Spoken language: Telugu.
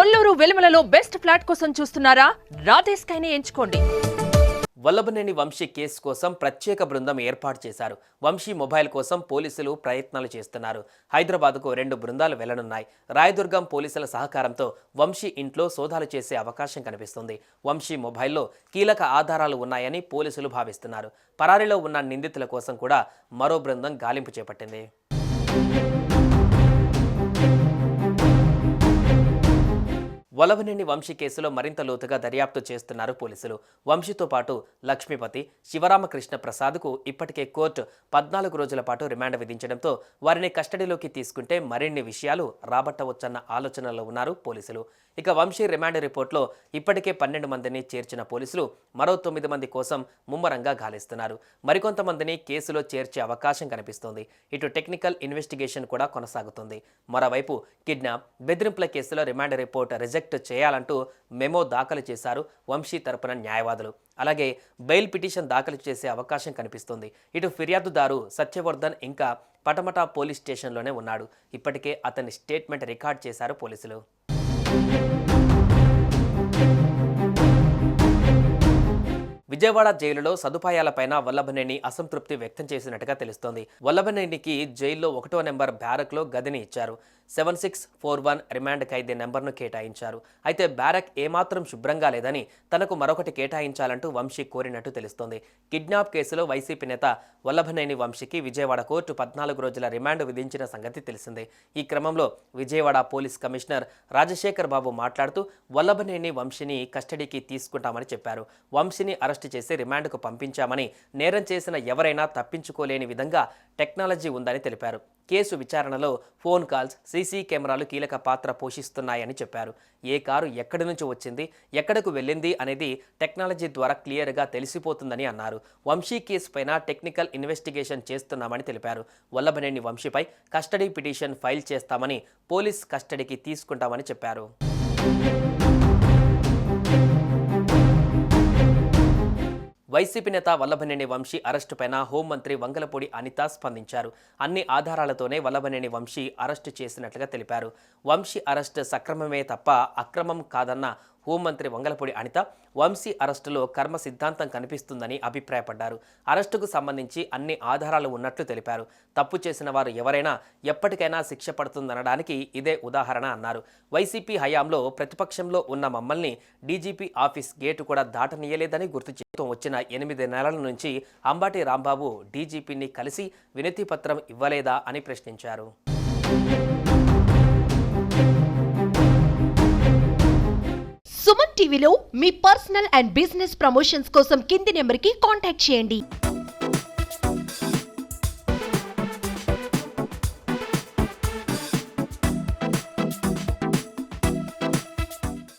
కొల్లూరు వెలుమలలో బెస్ట్ ఫ్లాట్ కోసం చూస్తున్నారా? రాధేస్ కైనే ఎంచుకోండి. వల్లభనేని వంశీ కేసు కోసం ప్రత్యేక బృందం ఏర్పాటు చేశారు. వంశీ మొబైల్ కోసం పోలీసులు ప్రయత్నాలు చేస్తున్నారు. హైదరాబాద్కు రెండు బృందాలు వెళ్ళనున్నాయి. రాయదుర్గం పోలీసుల సహకారంతో వంశీ ఇంట్లో సోదాలు చేసే అవకాశం కనిపిస్తుంది. వంశీ మొబైల్లో కీలక ఆధారాలు ఉన్నాయని పోలీసులు భావిస్తున్నారు. పరారీలో ఉన్న నిందితుల కోసం కూడా మరో బృందం గాలింపు చేపట్టింది. వలవనేని వంశీ కేసులో మరింత లోతుగా దర్యాప్తు చేస్తున్నారు పోలీసులు. వంశీతో పాటు లక్ష్మీపతి శివరామకృష్ణ ప్రసాద్కు ఇప్పటికే కోర్టు పద్నాలుగు రోజుల పాటు రిమాండ్ విధించడంతో వారిని కస్టడీలోకి తీసుకుంటే మరిన్ని విషయాలు రాబట్టవచ్చన్న ఆలోచనలో ఉన్నారు పోలీసులు. ఇక వంశీ రిమాండ్ రిపోర్ట్లో ఇప్పటికే పన్నెండు మందిని చేర్చిన పోలీసులు మరో తొమ్మిది మంది కోసం ముమ్మరంగా గాలిస్తున్నారు. మరికొంతమందిని కేసులో చేర్చే అవకాశం కనిపిస్తోంది. ఇటు టెక్నికల్ ఇన్వెస్టిగేషన్ కూడా కొనసాగుతుంది. మరోవైపు కిడ్నాప్ బెదిరింపుల కేసులో రిమాండ్ రిపోర్ట్ రిజెక్ట్ చేయాలంటూ మెమో దాఖలు చేశారు వంశీ తరపున న్యాయవాదులు. అలాగే బెయిల్ పిటిషన్ దాఖలు చేసే అవకాశం కనిపిస్తుంది. ఇటు ఫిర్యాదుదారు సత్యవర్ధన్ ఇంకా పటమట పోలీస్ స్టేషన్లోనే ఉన్నాడు. ఇప్పటికే అతని స్టేట్మెంట్ రికార్డ్ చేశారు పోలీసులు. విజయవాడ జైలులో సదుపాయాలపైన వల్లభనేని అసంతృప్తి వ్యక్తం చేసినట్టుగా తెలుస్తోంది. వల్లభనేనికి జైల్లో ఒకటో నెంబర్ బ్యారక్లో గదిని ఇచ్చారు. Seven six four one remand ఖైదీ నెంబర్ను కేటాయించారు. అయితే బ్యారక్ ఏమాత్రం శుభ్రంగా లేదని తనకు మరొకటి కేటాయించాలంటూ వంశీ కోరినట్టు తెలుస్తోంది. కిడ్నాప్ కేసులో వైసీపీ నేత వల్లభనేని వంశీకి విజయవాడ కోర్టు పద్నాలుగు రోజుల రిమాండ్ విధించిన సంగతి తెలిసిందే. ఈ క్రమంలో విజయవాడ పోలీస్ కమిషనర్ రాజశేఖర్ బాబు మాట్లాడుతూ వల్లభనేని వంశీని కస్టడీకి తీసుకుంటామని చెప్పారు. వంశీని అరెస్టు చేసి రిమాండ్కు పంపించామని నేరం చేసిన ఎవరైనా తప్పించుకోలేని విధంగా టెక్నాలజీ ఉందని తెలిపారు. కేసు విచారణలో ఫోన్ కాల్స్ సీసీ కెమెరాలు కీలక పాత్ర పోషిస్తున్నాయని చెప్పారు. ఏ కారు ఎక్కడి నుంచి వచ్చింది ఎక్కడకు వెళ్ళింది అనేది టెక్నాలజీ ద్వారా క్లియర్గా తెలిసిపోతుందని అన్నారు. వంశీ కేసు పైన టెక్నికల్ ఇన్వెస్టిగేషన్ చేస్తున్నామని తెలిపారు. వల్లభనేని వంశీపై కస్టడీ పిటిషన్ ఫైల్ చేస్తామని పోలీస్ కస్టడీకి తీసుకుంటామని చెప్పారు. వైసీపీ నేత వల్లభనేని వంశీ అరెస్టు పైన హోంమంత్రి వంగలపూడి అనిత స్పందించారు. అన్ని ఆధారాలతోనే వల్లభనేని వంశీ అరెస్టు చేసినట్లుగా తెలిపారు. వంశీ అరెస్ట్ సక్రమమే తప్ప అక్రమం కాదన్న హోంమంత్రి వంగలపూడి అనిత వంశీ అరెస్టులో కర్మ సిద్ధాంతం కనిపిస్తుందని అభిప్రాయపడ్డారు. అరెస్టుకు సంబంధించి అన్ని ఆధారాలు ఉన్నట్లు తెలిపారు. తప్పు చేసిన వారు ఎవరైనా ఎప్పటికైనా శిక్ష పడుతుందనడానికి ఇదే ఉదాహరణ అన్నారు. వైసీపీ హయాంలో ప్రతిపక్షంలో ఉన్న మమ్మల్ని డీజీపీ ఆఫీస్ గేటు కూడా దాటనీయలేదని గుర్తు ప్రభుత్వం వచ్చిన ఎనిమిది నెలల నుంచి అంబాటి రాంబాబు డీజీపీని కలిసి వినతి పత్రం ఇవ్వలేదా అని ప్రశ్నించారు. సుమన్ టీవీలో మీ పర్సనల్ అండ్ బిజినెస్ ప్రమోషన్స్ కోసం కింది నెంబర్కి కాంటాక్ట్ చేయండి.